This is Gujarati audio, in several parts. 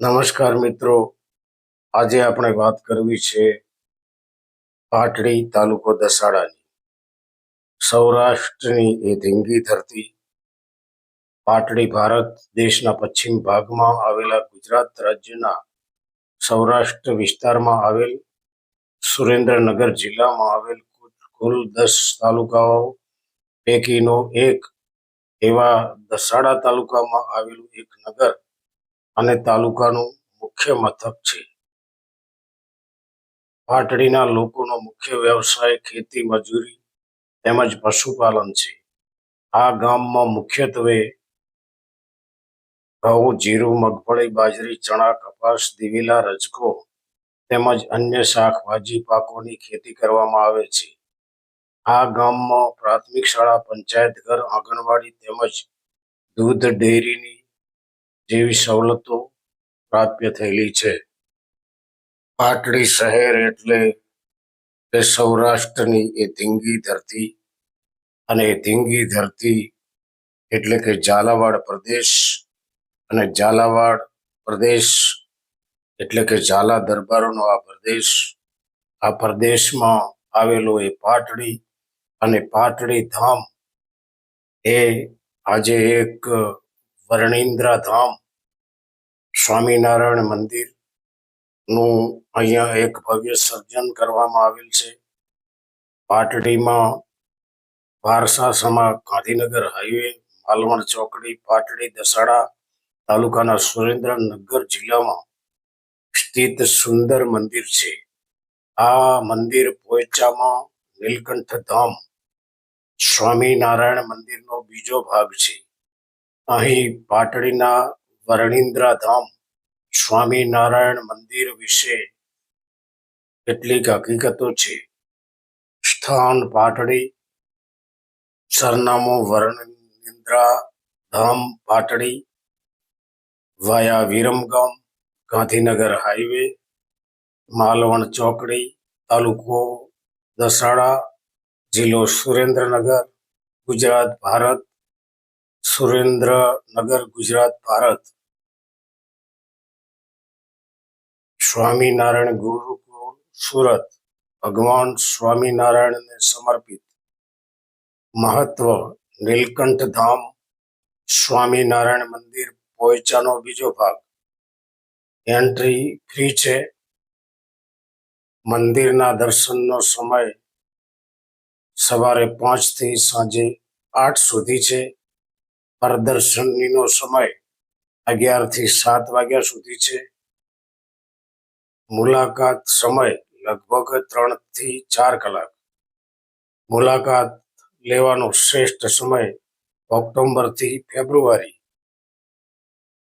નમસ્કાર મિત્રો. આજે આપણે વાત કરવી છે પાટડી તાલુકો દસાડાની. સૌરાષ્ટ્રની એ ધીંગી ધરતી. પાટડી ભારત દેશના પશ્ચિમ ભાગમાં આવેલા ગુજરાત રાજ્યના સૌરાષ્ટ્ર વિસ્તારમાં આવેલ, સુરેન્દ્રનગર જિલ્લામાં આવેલ કુલ- દસ તાલુકાઓ પૈકીનો એક એવા દસાડા તાલુકામાં આવેલું એક નગર અને તાલુકાનું મુખ્ય મથક છે. પાટડીના લોકોનો મુખ્ય વ્યવસાય ખેતી, મજૂરી તેમજ પશુપાલન છે. આ ગામમાં મુખ્યત્વે ઘઉં, જીરું, મગફળી, બાજરી, ચણા, કપાસ, દિવેલા, રજકો તેમજ અન્ય શાકભાજી પાકોની ખેતી કરવામાં આવે છે. આ ગામમાં પ્રાથમિક શાળા પંચાયત ઘર આંગણવાડી તેમજ દૂધ ડેરીની જેવી સવલતો પ્રાપ્ય થયેલી છે. પાટડી શહેર એટલે તે સૌરાષ્ટ્રની એ ધીંગી ધરતી અને એ ધીંગી ધરતી એટલે કે ઝાલાવાડ પ્રદેશ અને ઝાલાવાડ પ્રદેશ એટલે કે ઝાલા દરબારોનો આ પ્રદેશ. આ પ્રદેશમાં આવેલો એ પાટડી અને પાટડી ધામ એ આજે એક વર્ણિન્દ્રા ધામ સ્વામિનારાયણ મંદિરનું અહીંયા એક ભવ્ય સર્જન કરવામાં આવેલ છે. પાટડીમાં વારસાસમા ગાંધીનગર હાઈવે, માલવણ ચોકડી, પાટડી દસાડા તાલુકાના સુરેન્દ્રનગર જિલ્લામાં સ્થિત સુંદર મંદિર છે. આ મંદિર પોચામાં નીલકંઠ ધામ સ્વામિનારાયણ મંદિરનો બીજો ભાગ છે. અહીં પાટડીના વર્ણિન્દ્રા ધામ સ્વામિનારાયણ મંદિર વિશે કેટલીક હકીકતો છે. સ્થાન પાટડી, સરનામું વર્ણિન્દ્રા ધામ પાટડી, વાયા વિરમગામ, ગાંધીનગર હાઈવે, માલવણ ચોકડી, તાલુકો દસાડા, જિલ્લો સુરેન્દ્રનગર, ગુજરાત, ભારત સુરેન્દ્રનગર ગુજરાત ભારત. સ્વામિનારાયણ ગુરુકુળ સુરત. ભગવાન સ્વામિનારાયણને સમર્પિત. મહત્વ, નીલકંઠ ધામ, સ્વામિનારાયણ મંદિર પોઈચાનો બીજો ભાગ. એન્ટ્રી ફ્રી છે. મંદિરના દર્શનનો સમય સવારે પાંચથી સાંજે આઠ સુધી છે. પ્રદર્શનીનો સમય અગિયારથી સાત વાગ્યા સુધી છે. મુલાકાત સમય લગભગ ત્રણથી ચાર કલાક. મુલાકાત લેવાનો શ્રેષ્ઠ સમય ઓક્ટોબરથી ફેબ્રુઆરી.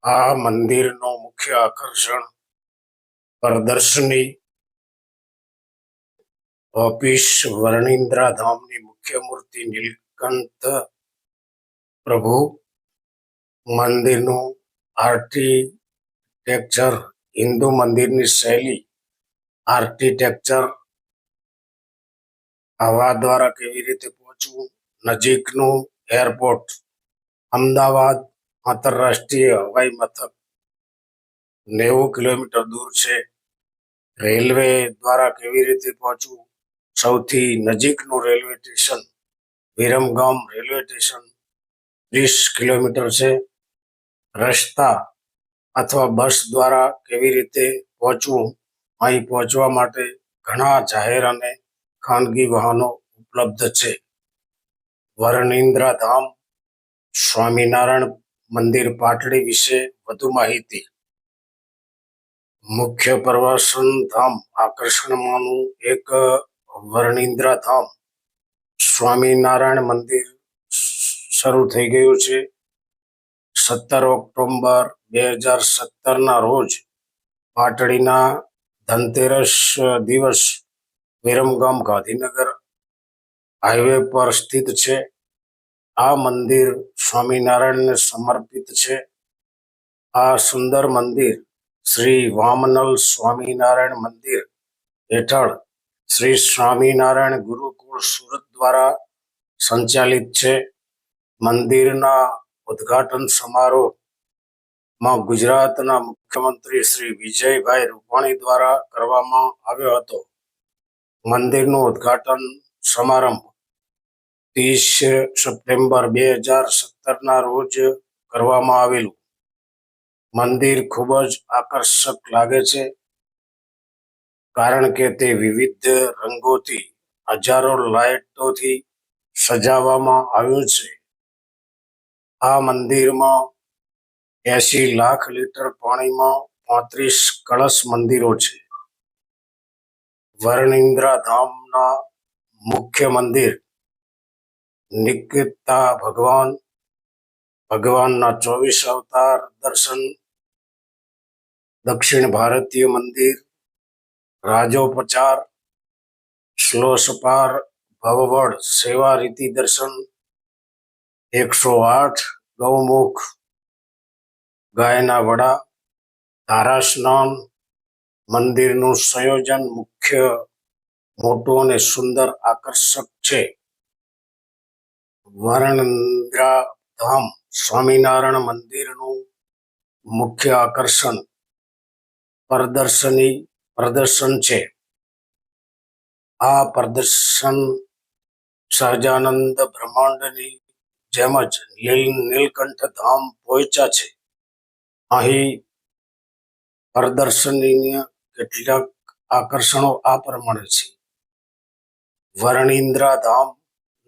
આ મંદિરનો મુખ્ય આકર્ષણ પ્રદર્શની ઓફિસ વર્ણિન્દ્રા ધામની મુખ્ય મૂર્તિ નીલકંઠ પ્રભુ મંદિરનું આર્કિટેક્ચર, હિન્દુ મંદિરની શૈલી, આર્કિટેક્ચર હવા દ્વારા કેવી રીતે પહોંચવું, નજીકનું એરપોર્ટ, અમદાવાદ આંતરરાષ્ટ્રીય હવાઈ મથક, નેવું કિલોમીટર દૂર છે, રેલવે દ્વારા કેવી રીતે પહોંચવું, સૌથી નજીકનું railway station, Viramgam railway station, ત્રીસ કિલોમીટર છે રસ્તા અથવા બસ દ્વારા કેવી રીતે પહોંચવું, અહીં પહોંચવા માટે ઘણા જાહેર અને ખાનગી વાહનો ઉપલબ્ધ છે. વર્ણિન્દ્રા ધામ સ્વામિનારાયણ મંદિર પાટડી વિશે વધુ માહિતી. મુખ્ય પ્રવાસન ધામ આકર્ષણમાંનું એક વર્ણિન્દ્રા ધામ સ્વામિનારાયણ મંદિર શરૂ થઈ ગયું છે. સત્તર ઓક્ટોબર બે હજાર સત્તરના રોજ પાટડીના ધનતેરસ દિવસ વિરમગામ ગાંધીનગર હાઈવે પર સ્થિત છે. આ મંદિર સ્વામિનારાયણને સમર્પિત છે. આ સુંદર મંદિર શ્રી વામનલ સ્વામિનારાયણ મંદિર હેઠળ શ્રી સ્વામિનારાયણ ગુરુકુળ સુરત દ્વારા સંચાલિત છે. મંદિરના ઉદ્ઘાટન સમારોહમાં ગુજરાતના મુખ્યમંત્રી શ્રી વિજયભાઈ રૂપાણી દ્વારા કરવામાં આવ્યો હતો. મંદિરનું ઉદઘાટન સમારંભ ત્રીસ સપ્ટેમ્બર બે હજાર સત્તરના રોજ કરવામાં આવેલું. મંદિર ખૂબ જ આકર્ષક લાગે છે કારણ કે તે વિવિધ રંગોથી, હજારો લાઇટોથી સજાવવામાં આવ્યું છે. આ મંદિરમાં એસી લાખ લીટર પાણીમાં પાંત્રીસ કળશ મંદિરો છે. વર્ણિન્દ્રા ધામના મુખ્ય મંદિર નિકિતા ભગવાન, ભગવાનના ચોવીસ અવતાર દર્શન, દક્ષિણ ભારતીય મંદિર, રાજોપચાર શ્લોષપાર ભવવડ સેવા રીતિ દર્શન એકસો આઠ ગૌમુખ, ગાયના વડા, ધારાસ્નાન, મંદિરનું સંયોજન મુખ્ય, મોટું અને સુંદર આકર્ષક છે. વર્ણિન્દ્રા ધામ સ્વામિનારાયણ મંદિરનું મુખ્ય આકર્ષણ પ્રદર્શની, પ્રદર્શન છે. આ પ્રદર્શન સહજાનંદ બ્રહ્માંડની જેમ જ લીલ નીલકંઠ ધામ પહોંચ્યા છે, અહીં પ્રદર્શનીય કેટલાક આકર્ષણો આ પ્રમાણે છે. વર્ણિન્દ્રા ધામ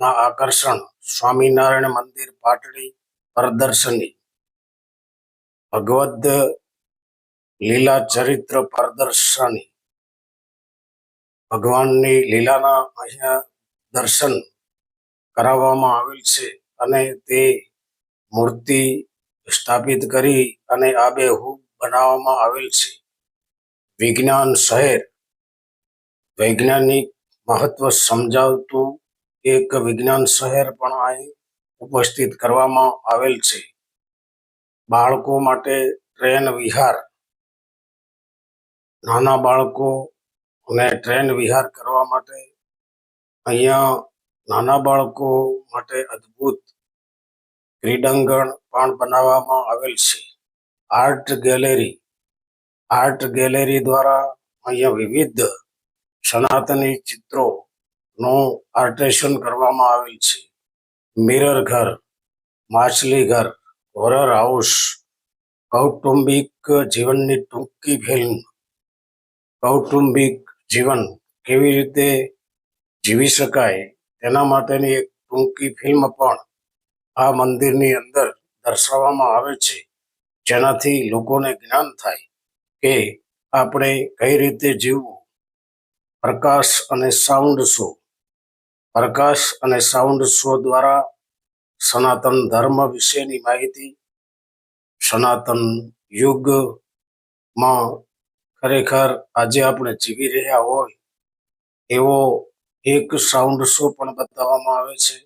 ના આકર્ષણ, સ્વામિનારાયણ મંદિર પાટડી પ્રદર્શની, ભગવદ લીલા ચરિત્ર પ્રદર્શની, ભગવાનની લીલાના અહીંયા દર્શન કરાવવામાં આવેલ છે. અને તે મૂર્તિ સ્થાપિત કરી અને આબેહૂબ બનાવવામાં આવેલ છે. વિજ્ઞાન શહેર વૈજ્ઞાનિક મહત્વ સમજાવતું એક વિજ્ઞાન શહેર પણ અહીં ઉપસ્થિત કરવામાં આવેલ છે. બાળકો માટે ટ્રેન વિહાર. નાના બાળકો અને ટ્રેન વિહાર કરવા માટે અહીંયા નાના બાળકો માટે અદ્ભુત ક્રીડાંગણ પણ બનાવવામાં આવેલ છે. Art gallery. આર્ટ ગેલેરી દ્વારા અહીંયા વિવિધ સનાતની ચિત્રોનું આર્ટેશન કરવામાં આવેલ છે. મિરર ઘર, માછલી ઘર, હોરર હાઉસ, કૌટુંબિક જીવનની ટૂંકી ફિલ્મ, કૌટુંબિક જીવન કેવી રીતે જીવી શકાય તેના માટેની એક ટૂંકી ફિલ્મ પણ આ મંદિરની અંદર દર્શાવવામાં આવે છે, જેનાથી લોકોને જ્ઞાન થાય કે આપણે કઈ રીતે જીવવું. પ્રકાશ અને સાઉન્ડ શો. પ્રકાશ અને સાઉન્ડ શો દ્વારા સનાતન ધર્મ વિશેની માહિતી સનાતન યુગમાં ખરેખર આજે આપણે જીવી રહ્યા હોય એવો એક સાઉન્ડ શો પણ બતાવવામાં આવે છે.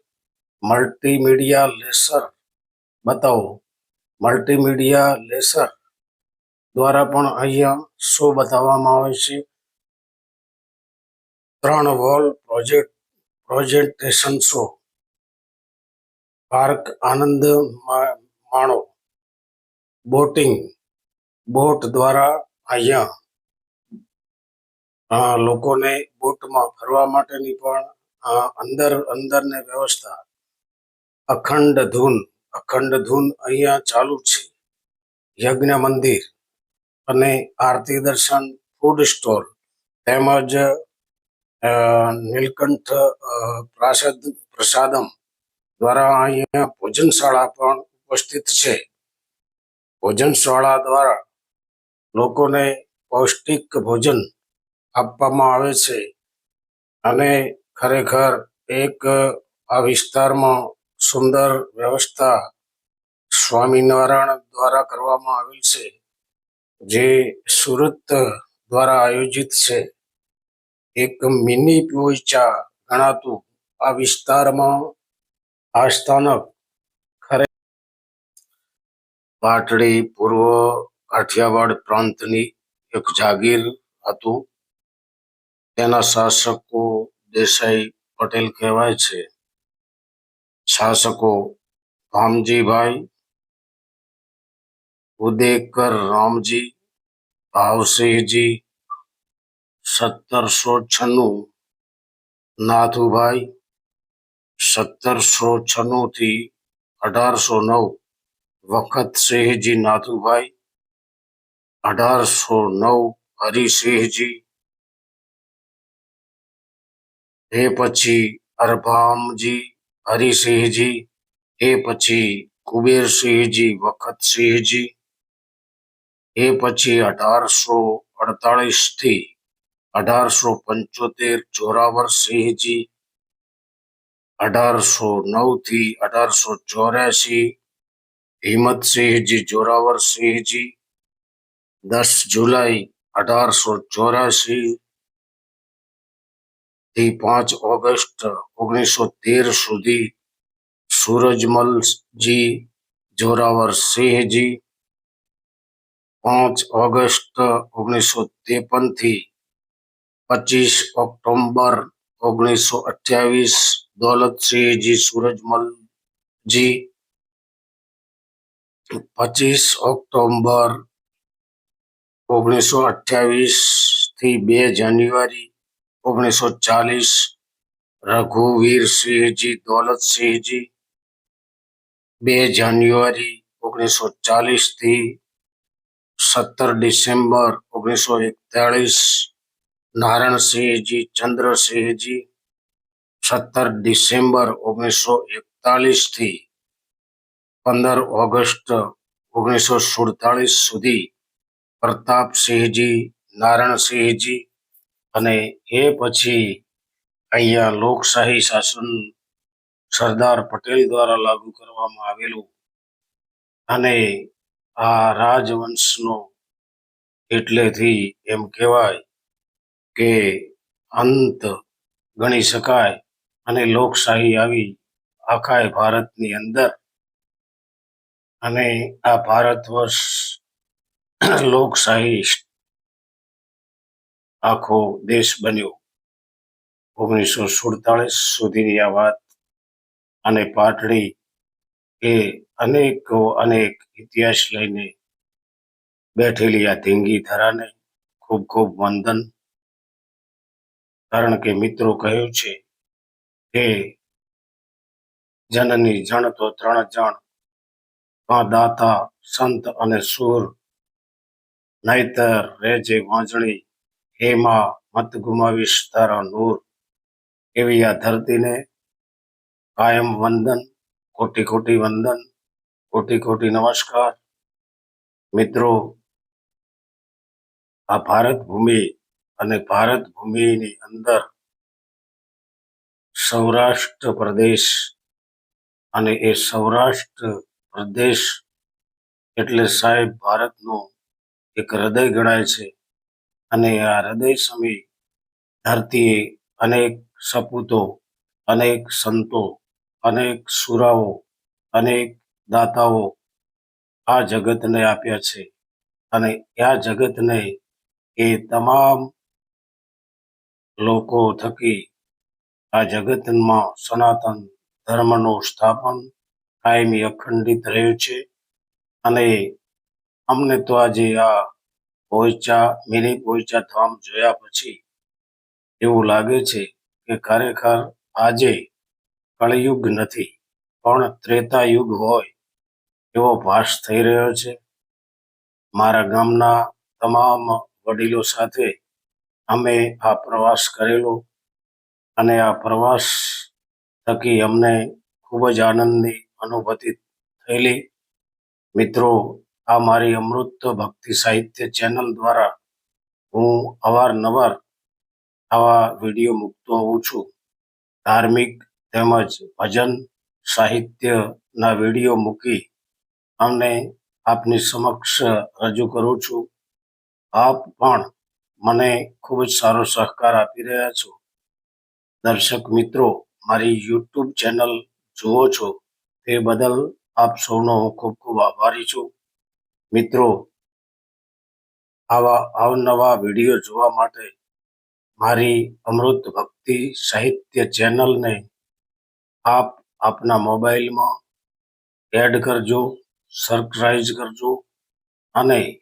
મલ્ટીમીડિયા લેસર બતાવો. મલ્ટીમીડિયા લેસર દ્વારા પણ અહીંયા શો બતાવવામાં આવે છે. ત્રણ wall project projection show park આનંદ માણો. બોટિંગ બોટ દ્વારા અહીંયા લોકોને બોટમાં ફરવા માટેની પણ અંદર, અંદરને વ્યવસ્થા. અખંડ ધૂન અખંડ ધૂન અહીંયા ચાલુ છે. યજ્ઞ મંદિર અને આરતી દર્શન ફૂડ સ્ટોલ તેમજ નીલકંઠ પ્રાસાદ, પ્રસાદમ દ્વારા અહીંયા ભોજનશાળા પણ ઉપસ્થિત છે. ભોજનશાળા દ્વારા લોકોને પૌષ્ટિક ભોજન આપવામાં આવે છે. અને ખરેખર એક આ વિસ્તારમાં સુંદર વ્યવસ્થા સ્વામિનારાયણ દ્વારા કરવામાં આવેલ છે, જે સુરત દ્વારા આયોજિત છે. એક મિની પોઈચા ગણાતું આ વિસ્તારમાં આ સ્થાનક ખરે પાટડી પૂર્વ કાઠિયાવાડ પ્રાંતની એક જાગીર હતું. તેના શાસકો દેસાઈ પટેલ કહેવાય છે. શાસકો ભામજીભાઈ ઉદેકર રામજી, ભાવસિંહજી, સત્તરસો છન્નું, નાથુભાઈ, સત્તરસો છન્નું થી અઢારસો નવ, વખતસિંહજી નાથુભાઈ, અઢારસો નવ, હરિસિંહજી એ પછી અરભામજી હરિસિંહજી એ પછી કુબેરસિંહજી વખતસિંહજી એ પછી અઢારસો અડતાળીસથી અઢારસો પંચોતેર જોરાવરસિંહજી અઢારસો નવથી અઢારસો ચોર્યાસી હિંમતસિંહજી જોરાવરસિંહજી દસ જુલાઈ અઢારસો ચોર્યાસી થી પાંચ ઓગસ્ટ ઓગણીસો તેર સુધી સૂરજમલજી જોરાવરસિંહજી પાંચ ઓગસ્ટ ઓગણીસો ત્રેપનથી પચીસ ઓક્ટોબર ઓગણીસો અઠ્યાવીસ દોલતસિંહજી, સૂરજમલજી પચીસ ઓક્ટોબર ઓગણીસો અઠ્યાવીસથી બે જાન્યુઆરી ઓગણીસો ચાલીસ રઘુવીરસિંહજી દોલતસિંહજી બે જાન્યુઆરી ઓગણીસો ચાલીસથી સત્તર ડિસેમ્બર ઓગણીસો એકતાળીસ નારાયણસિંહજી ચંદ્રસિંહજી સત્તર ડિસેમ્બર ઓગણીસો એકતાલીસથી પંદર ઓગસ્ટ ઓગણીસો સુડતાલીસ સુધી પ્રતાપસિંહજી નારાયણસિંહજી અને એ પછી અહીંયા લોકશાહી શાસન સરદાર પટેલ દ્વારા લાગુ કરવામાં આવેલું અને આ રાજવંશનો એટલેથી એમ કહેવાય કે અંત ગણી શકાય અને લોકશાહી આવી આખાય ભારતની અંદર. અને આ ભારત વર્ષ લોકશાહી આખો દેશ બન્યો. ઓગણીસો સુડતાલીસ સુધીની આ વાત અને પાટડી એ અનેકો, અનેક ઇતિહાસ લઈને બેઠેલી આ ધીંગી ધરાને ખૂબ ખૂબ વંદન. કારણ કે મિત્રો કહ્યું છે કે જનની જણ તો ત્રણ જણ કાં દાતા, સંત અને સુર. નહીતર રેજે વાંજણી હેમાં મત ગુમાવીશ તારા નૂર. એવી આ ધરતીને કાયમ વંદન, કોટી કોટી વંદન, કોટી કોટી નમસ્કાર. મિત્રો, આ ભારત ભૂમિ અને ભારત ભૂમિની અંદર સૌરાષ્ટ્ર પ્રદેશ અને એ સૌરાષ્ટ્ર પ્રદેશ એટલે સાહેબ ભારતનો એક હૃદય ગણાય છે. અને આ હૃદય સમી ધરતીએ અનેક સપૂતો, અનેક સંતો, અનેક સુરાઓ, અનેક દાતાઓ આ જગતને આપ્યા છે. અને આ જગતને એ તમામ લોકો થકી આ જગતમાં સનાતન ધર્મનું સ્થાપન કાયમી અખંડિત રહ્યું છે. અને અમને તો આજે આ પોઈચા મિની પોઈચા ધામ જોયા પછી એવું લાગે છે કે ખરેખર આજે કળયુગ નથી, પણ ત્રેતા યુગ હોય એવો ભાસ થઈ રહ્યો છે. મારા ગામના તમામ વડીલો સાથે અમે આ પ્રવાસ કરેલો અને આ પ્રવાસ થકી અમને ખૂબ જ આનંદની અનુભૂતિ થયેલી. મિત્રો આ મારી અમૃત ભક્તિ સાહિત્ય ચેનલ દ્વારા હું અવારનવાર આવા વીડિયો મૂકતો હોઉં છું. ધાર્મિક તેમજ ભજન સાહિત્યના વીડિયો મૂકી અમને આપની સમક્ષ રજૂ કરું છું. આપ પણ મને ખૂબ જ સારો સહકાર આપી રહ્યા છો. દર્શક મિત્રો, મારી યુટ્યુબ ચેનલ જુઓ છો તે બદલ આપ સૌનો હું ખૂબ ખૂબ આભારી છું. મિત્રો, આવા અવનવા વીડિયો જોવા માટે મારી અમૃત ભક્તિ સાહિત્ય ચેનલને આપ આપના મોબાઈલમાં એડ કરજો, સરપ્રાઈઝ કરજો અને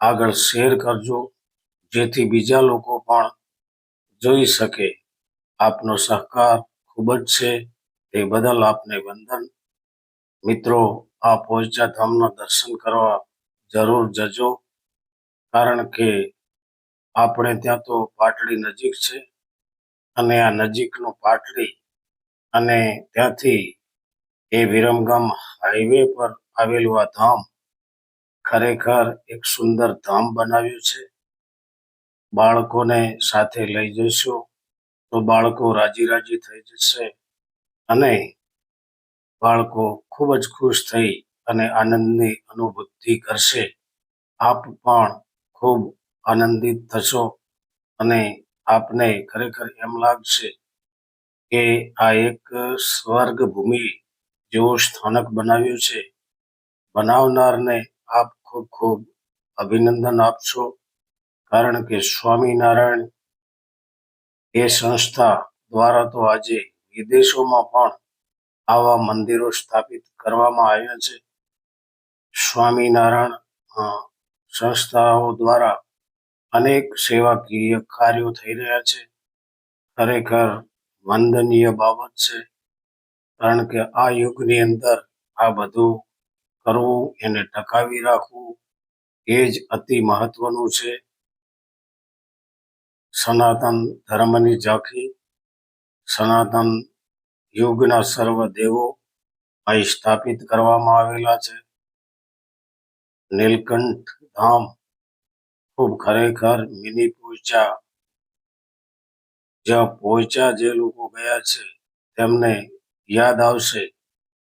આગળ શેર કરજો, જેથી બીજા લોકો પણ જોઈ શકે. આપનો સહકાર ખૂબ જ છે. તે બદલ આપને વંદન. મિત્રો આ પોઈચા ધામના દર્શન કરવા જરૂર જજો, કારણ કે આપણે ત્યાં તો પાટડી નજીક છે અને આ નજીકનું પાટડી અને ત્યાંથી એ વિરમગામ હાઈવે પર આવેલું આ ધામ ખરેખર એક સુંદર ધામ બનાવ્યું છે. બાળકોને સાથે લઈ જશો તો બાળકો રાજી રાજી થઈ જશે અને બાળકો ખૂબ જ ખુશ થઈ અને આનંદની અનુભૂતિ કરશે. આપ પણ ખૂબ આનંદિત થશો અને આપને ખરેખર એમ લાગશે કે આ એક સ્વર્ગ ભૂમિ જેવું સ્થાનક બનાવ્યું છે. બનાવનારને આપ ખૂબ ખૂબ અભિનંદન આપશો કારણ કે સ્વામિનારાયણ એ સંસ્થા દ્વારા તો આજે વિદેશોમાં પણ આવા મંદિરો સ્થાપિત કરવામાં આવ્યા છે. સ્વામિનારાયણ સંસ્થાઓ દ્વારા અનેક સેવાકીય કાર્યો થઈ રહ્યા છે. ખરેખર વંદનીય બાબત છે, કારણ કે આ યુગની અંદર આ બધું કરવું, એને ટકાવી રાખવું એ જ અતિ મહત્વનું છે. સનાતન ધર્મની ઝાંખી, સનાતન યુગના સર્વ દેવો અહીં સ્થાપિત કરવામાં આવેલા છે. નીલકંઠ ધામ. ખૂબ ખરેખર મિની પોચા જ્યાં પોચા જે લોકો ગયા છે, તેમને યાદ આવશે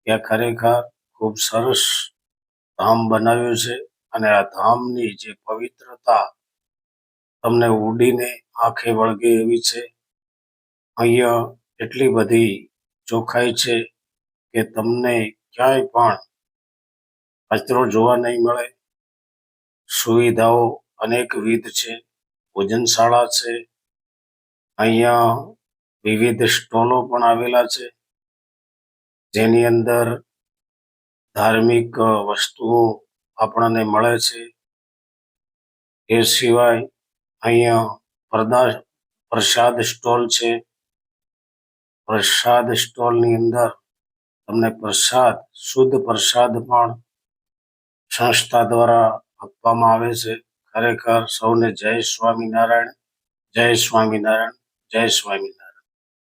કે ખરેખર ખૂબ સરસ ધામ બનાવ્યું છે અને આ ધામની જે પવિત્રતા તમને ઉડીને આંખે વળગે એવી છે. અહીંયા એટલી બધી ચોખ્ખાઈ છે કે તમને ક્યાંય પણ કચરો જોવા નહીં મળે. સુવિધાઓ અનેકવિધ છે. ભોજનશાળા છે. અહીંયા વિવિધ સ્ટોલો પણ આવેલા છે. જેની અંદર ધાર્મિક વસ્તુઓ આપણને મળે છે. એ સિવાય અહીંયા પ્રદા, પ્રસાદ સ્ટોલ છે. પ્રસાદ સ્ટોલની અંદર તમને પ્રસાદ, શુદ્ધ પ્રસાદ પણ સંસ્થા દ્વારા આપવામાં આવે છે. ખરેખર સૌને જય સ્વામિનારાયણ જય સ્વામિનારાયણ જય સ્વામિનારાયણ.